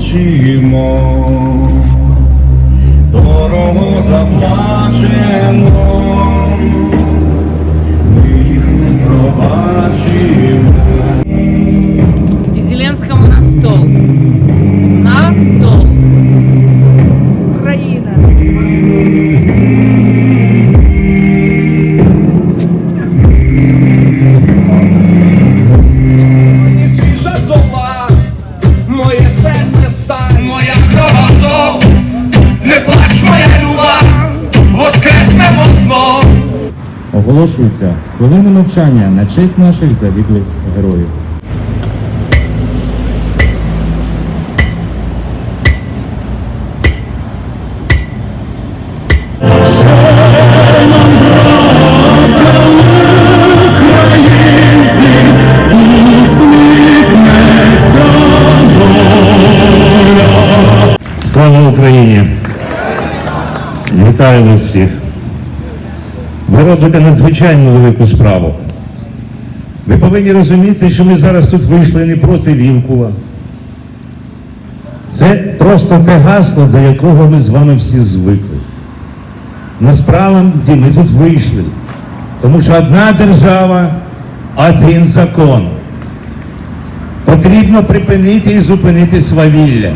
пробачимо, дорого заплачено, ми їх на стол. На стол. Оголошується хвилина мовчання на честь наших загиблих героїв. Слава Україні! Вітаю вас всіх! Ви робите надзвичайно велику справу. Ви повинні розуміти, що ми зараз тут вийшли не проти Вілкула. Це просто те гасло, до якого ми з вами всі звикли. Насправді ми тут вийшли, тому що одна держава, один закон. Потрібно припинити і зупинити свавілля.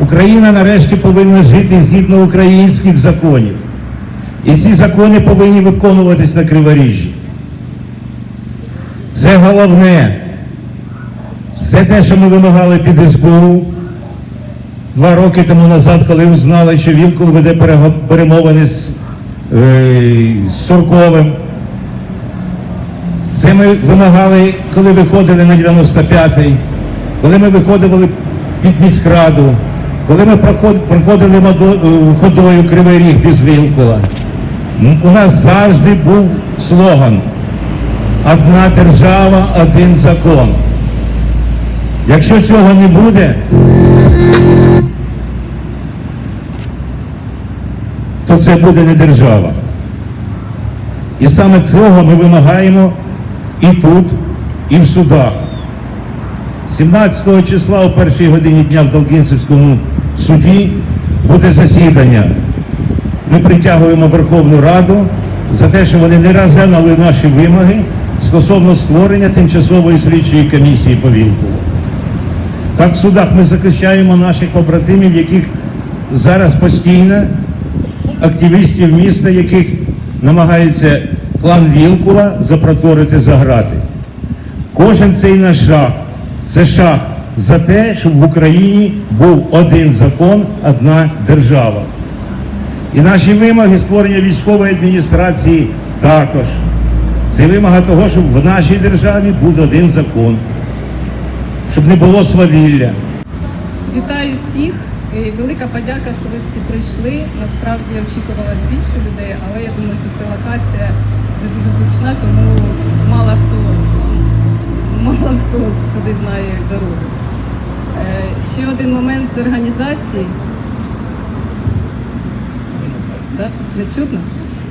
Україна нарешті повинна жити згідно українських законів. І ці закони повинні виконуватись на криворіжжі. Це головне. Це те, що ми вимагали під СБУ два роки тому назад, коли узнали, що Вілкул веде перемовини з, е, Сурковим. Це ми вимагали, коли виходили на 95-й, коли ми виходили під міськраду, коли ми проходили е, ходою Кривий Ріг без Вілкула. У нас завжди був слоган Одна держава, один закон. Якщо цього не буде, то це буде не держава. І саме цього ми вимагаємо і тут, і в судах. 17 числа о першій годині дня в Долгінцевському суді буде засідання. Ми притягуємо Верховну Раду за те, що вони не розглянули наші вимоги стосовно створення тимчасової слідчої комісії по Вілкову. Так в судах ми захищаємо наших побратимів, яких зараз постійно активістів міста, яких намагається клан Вілкула запроторити за грати. Кожен цей наш шаг це шаг за те, щоб в Україні був один закон, одна держава. І наші вимоги створення військової адміністрації також. Це вимога того, щоб в нашій державі був один закон, щоб не було свавілля. Вітаю всіх. І велика подяка, що ви всі прийшли. Насправді очікувалось більше людей, але я думаю, що ця локація не дуже зручна, тому мало хто мало хто сюди знає дорогу. Е, Ще один момент з організації. Да? Не чутно?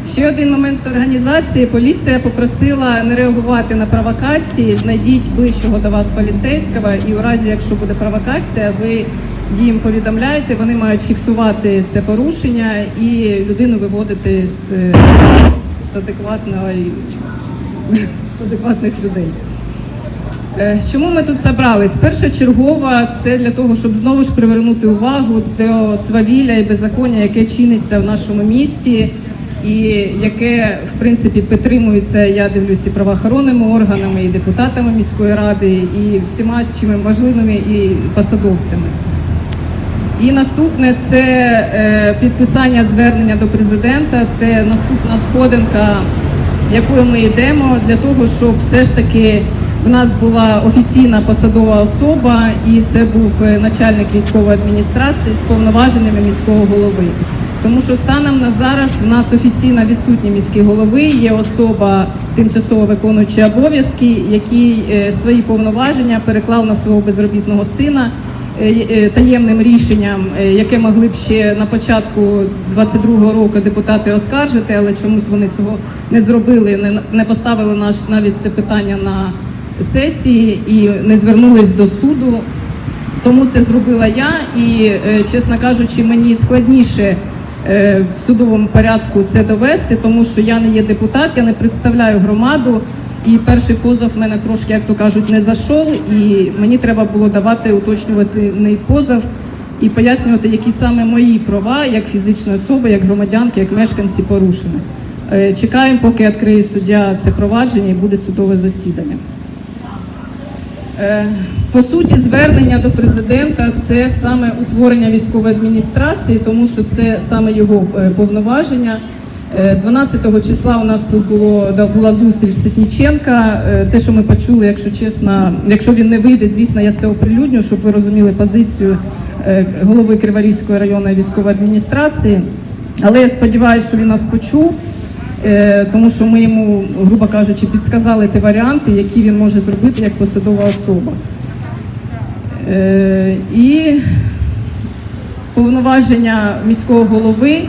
Ще один момент з організації. Поліція попросила не реагувати на провокації. Знайдіть ближчого до вас поліцейського, і у разі, якщо буде провокація, ви їм повідомляєте, вони мають фіксувати це порушення і людину виводити з, е, з адекватної з адекватних людей. Е, Чому ми тут зібрались? Першочергово це для того, щоб знову ж привернути увагу до свавілля і беззаконня, яке чиниться в нашому місті, і яке в принципі підтримується, я дивлюся, і правоохоронними органами, і депутатами міської ради, і всіма чими важливими і посадовцями. І наступне це е, підписання звернення до президента. Це наступна сходинка, якою ми йдемо для того, щоб все ж таки в нас була офіційна посадова особа, і це був е, начальник військової адміністрації з повноваженнями міського голови. Тому що станом на зараз в нас офіційно відсутні міські голови, є особа тимчасово виконуюча обов'язки, який е, свої повноваження переклав на свого безробітного сина е, таємним рішенням, яке могли б ще на початку 22-го року депутати оскаржити, але чомусь вони цього не зробили, не поставили наш навіть це питання на сесії і не звернулись до суду. Тому це зробила я, і е, чесно кажучи, мені складніше е, в судовому порядку це довести, тому що я не є депутат, я не представляю громаду. І перший позов в мене трошки, як то кажуть, не зайшов, і мені треба було давати уточнювати позов і пояснювати, які саме мої права як фізичної особи, як громадянки, як мешканці порушені. Е, Чекаємо, поки відкриє суддя це провадження і буде судове засідання. Е, По суті, звернення до президента це саме утворення військової адміністрації, тому що це саме його е, повноваження. Е, 12 числа у нас тут було була зустріч Ситніченка. Е, Те, що ми почули, якщо чесно, якщо він не вийде, звісно, я це оприлюдню, щоб ви розуміли позицію е, голови Криворізької районної військової адміністрації. Але я сподіваюся, що він нас почув. Е, тому що ми йому, грубо кажучи, підсказали ті варіанти, які він може зробити як посадова особа. Е, І повноваження міського голови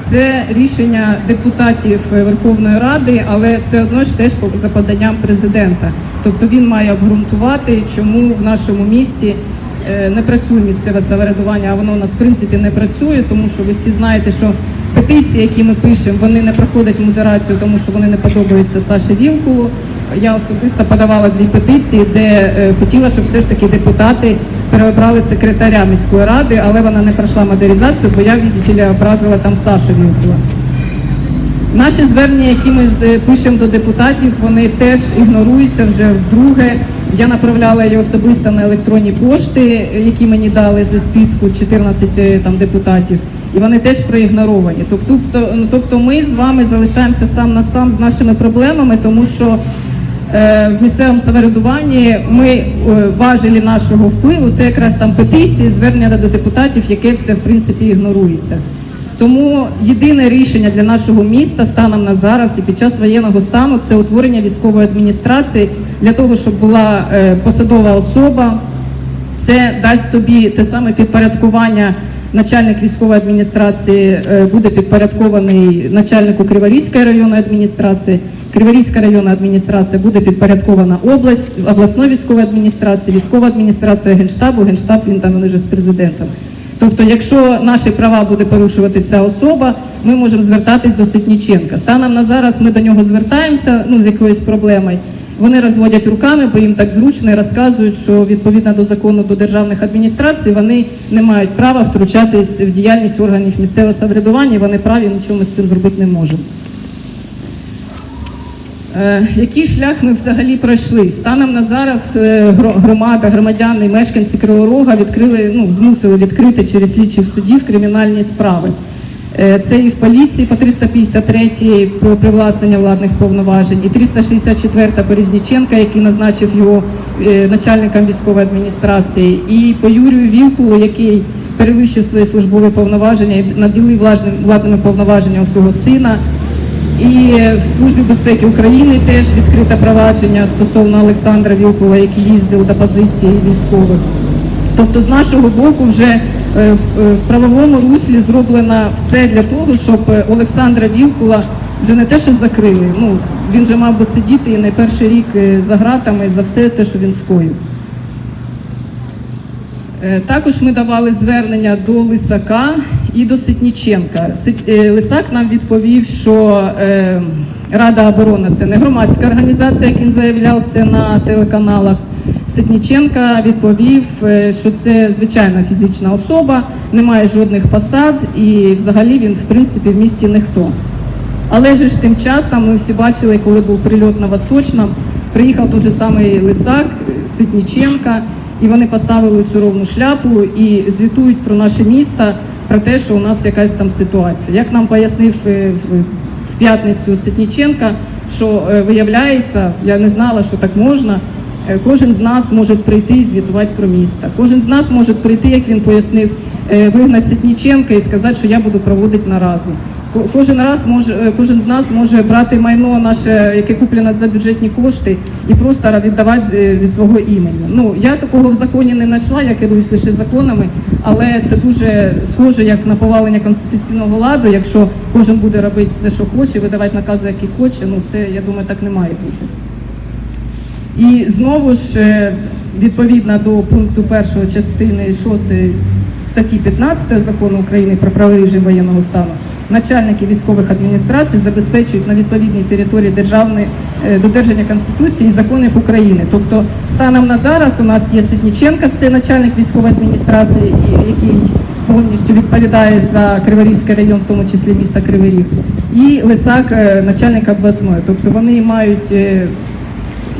це рішення депутатів Верховної Ради, але все одно ж теж за поданням президента. Тобто він має обґрунтувати, чому в нашому місті е, не працює місцеве самоврядування, а воно у нас в принципі не працює, тому що ви всі знаєте, що петиції, які ми пишемо, вони не проходять модерацію, тому що вони не подобаються Саші Вілкулу. Я особисто подавала дві петиції, де е, хотіла, щоб все ж таки депутати переобрали секретаря міської ради, але вона не пройшла модернізацію, бо я відділя образила там Сашу Вілкула. Наші звернення, які ми пишемо до депутатів, вони теж ігноруються вже вдруге. Я направляла її особисто на електронні пошти, які мені дали зі списку 14 е, там депутатів, і вони теж проігноровані. Тобто, ну, тобто ми з вами залишаємося сам на сам з нашими проблемами, тому що е, в місцевому самоврядуванні ми е, важелі нашого впливу це якраз там петиції, звернення до депутатів, яке все в принципі ігнорується. Тому єдине рішення для нашого міста станом на зараз і під час воєнного стану це утворення військової адміністрації для того, щоб була е, посадова особа. Це дасть собі те саме підпорядкування. Начальник військової адміністрації е, буде підпорядкований начальнику Криворізької районної адміністрації. Криворізька районна адміністрація буде підпорядкована область, обласної військової адміністрації, військова адміністрація генштабу. Генштаб він там вони вже з президентом. Тобто, якщо наші права буде порушувати ця особа, ми можемо звертатись до Ситніченка. Станом на зараз ми до нього звертаємося ну, з якоюсь проблемою. Вони розводять руками, бо їм так зручно і розказують, що відповідно до закону до державних адміністрацій вони не мають права втручатись в діяльність органів місцевого самоврядування. Вони праві нічого з цим зробити не можемо. Е, Який шлях ми взагалі пройшли? Станом на зараз е, громада, громадяни, мешканці Кривого Рога відкрили, ну змусили відкрити через слідчих судів кримінальні справи. Е, Це і в поліції по 353 про привласнення владних повноважень, і 364 по Різніченка, який назначив його начальником військової адміністрації, і по Юрію Вілкулу, який перевищив свої службові повноваження і наділив владними повноваженнями свого сина. І в Службі безпеки України теж відкрите провадження стосовно Олександра Вілкула, який їздив до позиції військових. Тобто, з нашого боку, вже е, в, е, правовому руслі зроблено все для того, щоб е, Олександра Вілкула вже не те, що закрили. Ну він же мав би сидіти і не перший рік за ґратами за все те, що він скоїв. Також ми давали звернення до Лисака і до Ситніченка. Е, Лисак нам відповів, що е, Рада оборони це не громадська організація, як він заявляв це на телеканалах. Ситніченка відповів, е, що це звичайна фізична особа, немає жодних посад, і взагалі він в принципі в місті ніхто. Але ж тим часом ми всі бачили, коли був прильот на Восточному, приїхав той же самий Лисак, Ситніченка, і вони поставили цю ровну шляпу і звітують про наше місто, про те, що у нас якась там ситуація. Як нам пояснив е, в- п'ятницю Ситніченка, що е, виявляється, я не знала, що так можна. Е, Кожен з нас може прийти і звітувати про місто. Кожен з нас може прийти, як він пояснив, вигнати Ситніченка і сказати, що я буду проводити наразу. Ко- Кожен раз може, кожен з нас може брати майно наше, яке куплено за бюджетні кошти, і просто віддавати е, від свого імені. Ну я такого в законі не знайшла, я керуюсь лише законами, але це дуже схоже як на повалення конституційного ладу. Якщо кожен буде робити все, що хоче, видавати накази, які хоче. Ну це я думаю, так не має бути. І знову ж, е, відповідно до пункту 1 частини 6 статті 15 закону України про правовий режим воєнного стану, начальники військових адміністрацій забезпечують на відповідній території державне е, додержання Конституції і законів України. Тобто, станом на зараз у нас є Ситніченка, це начальник військової адміністрації, який повністю відповідає за Криворізький район, в тому числі міста Кривий і Лисак, е, начальник обласної. Тобто вони мають е,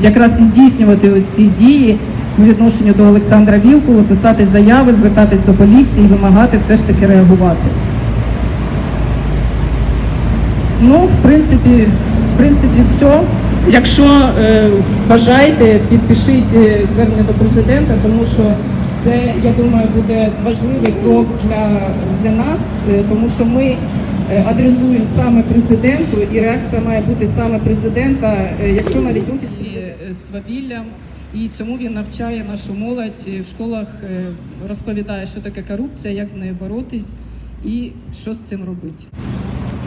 якраз і здійснювати ці дії у відношенню до Олександра Вілкула, писати заяви, звертатись до поліції, вимагати все ж таки реагувати. Ну, в принципі, в принципі, все. Якщо е, бажаєте, підпишіть е, звернення до президента, тому що це, я думаю, буде важливий крок для, для нас, е, тому що ми е, адресуємо саме президенту, і реакція має бути саме президента, е, якщо навіть офіс е, свавіллям. І цьому він навчає нашу молодь е, в школах, е, розповідає, що таке корупція, як з нею боротись і що з цим робити.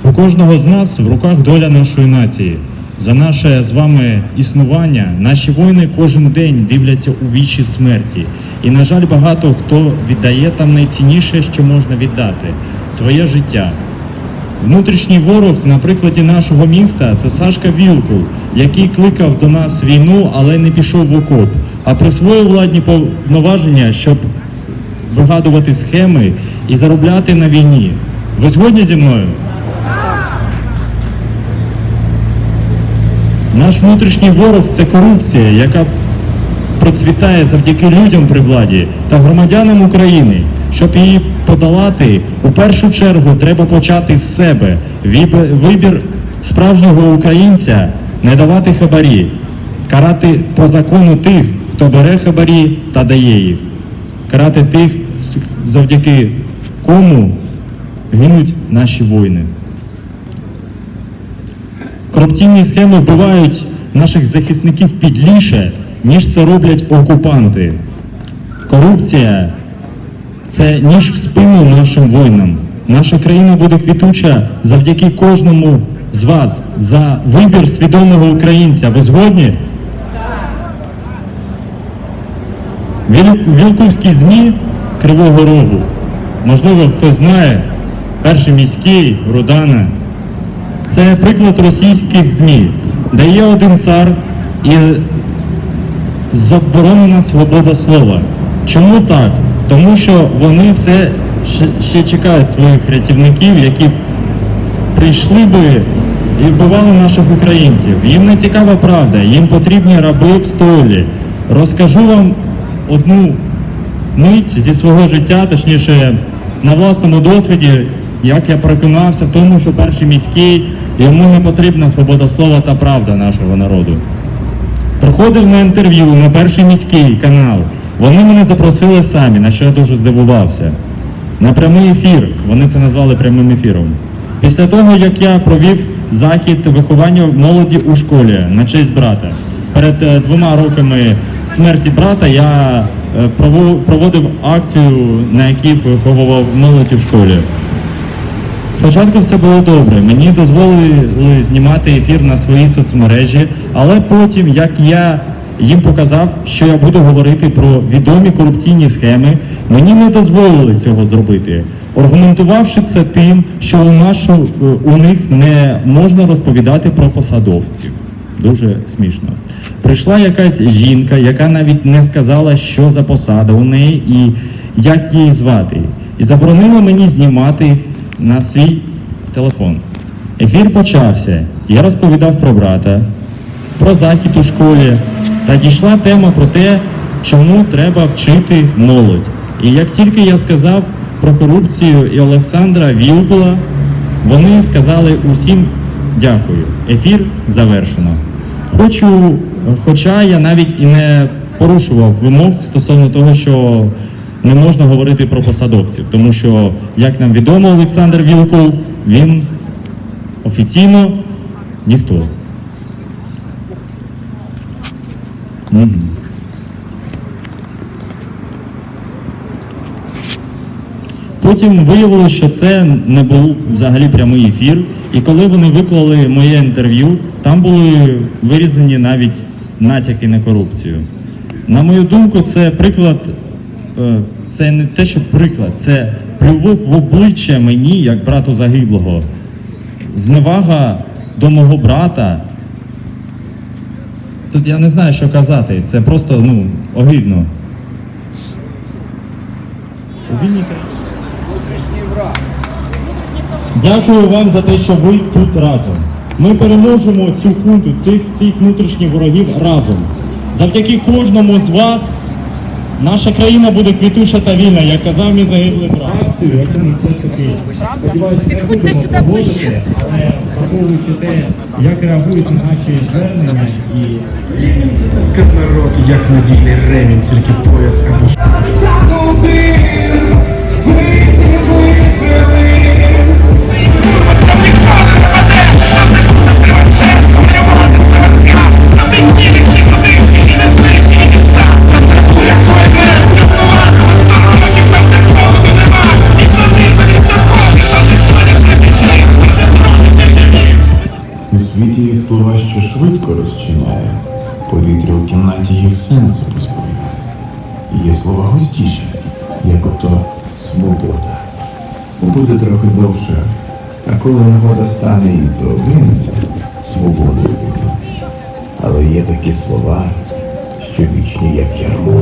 У кожного з нас в руках доля нашої нації. За наше з вами існування наші воїни кожен день дивляться у вічі смерті. І, на жаль, багато хто віддає там найцінніше, що можна віддати своє життя. Внутрішній ворог на прикладі нашого міста це Сашка Вілкул, який кликав до нас війну, але не пішов в окоп, а присвоїв владні повноваження, щоб вигадувати схеми і заробляти на війні. Ви згодні зі мною? Наш внутрішній ворог це корупція, яка процвітає завдяки людям при владі та громадянам України. Щоб її подолати, у першу чергу треба почати з себе. Вибір справжнього українця не давати хабарі, карати по закону тих, хто бере хабарі та дає їх, карати тих, завдяки кому гинуть наші воїни. Корупційні схеми вбивають наших захисників підліше, ніж це роблять окупанти. Корупція це ніж в спину нашим воїнам. Наша країна буде квітуча завдяки кожному з вас за вибір свідомого українця. Ви згодні? Віл- Вілківські ЗМІ Кривого Рогу. Можливо, хтось знає, перший міський, Рудана. Це приклад російських ЗМІ, де є один цар і заборонена свобода слова. Чому так? Тому що вони все ще, чекають своїх рятівників, які прийшли би і вбивали наших українців. Їм не цікава правда, їм потрібні раби в столі. Розкажу вам одну мить зі свого життя, точніше, на власному досвіді, як я переконався в тому, що перший міський йому не потрібна свобода слова та правда нашого народу. Приходив на інтерв'ю на перший міський канал. Вони мене запросили самі, на що я дуже здивувався. На прямий ефір. Вони це назвали прямим ефіром. Після того, як я провів захід виховання молоді у школі на честь брата. Перед е, двома роками смерті брата я е, проводив акцію, на якій виховував молодь у школі. Спочатку все було добре. Мені дозволили знімати ефір на свої соцмережі, але потім, як я їм показав, що я буду говорити про відомі корупційні схеми, мені не дозволили цього зробити, аргументувавши це тим, що у нашу е, у них не можна розповідати про посадовців. Дуже смішно. Прийшла якась жінка, яка навіть не сказала, що за посада у неї і як її звати, і заборонила мені знімати на свій телефон. Ефір почався. Я розповідав про брата, про захід у школі, та дійшла тема про те, чому треба вчити молодь. І як тільки я сказав про корупцію і Олександра Вілкула, вони сказали усім дякую. Ефір завершено. Хочу Хоча я навіть і не порушував вимог стосовно того, що не можна говорити про посадовців, тому що, як нам відомо, Олександр Вілков, він офіційно ніхто. Потім виявилося, що це не був взагалі прямий ефір. І коли вони виклали моє інтерв'ю, там були вирізані навіть натяки на корупцію. На мою думку, це приклад, це не те, що приклад, це плювок в обличчя мені, як брату загиблого. Зневага до мого брата. Тут я не знаю, що казати. Це просто ну, огидно. У вільній країні. Дякую вам за те, що ви тут разом. Ми переможемо цю хунту, цих всіх внутрішніх ворогів разом. Завдяки кожному з вас наша країна буде квітуша та вільна, як казав мій загиблий брат. Підходьте сюди але враховуючи те, як реагують на наші звернення і народ, як надійний ремінь, тільки пояс коли негода стане і довинеться, свободою буде. Але є такі слова, що вічні, як ярмо.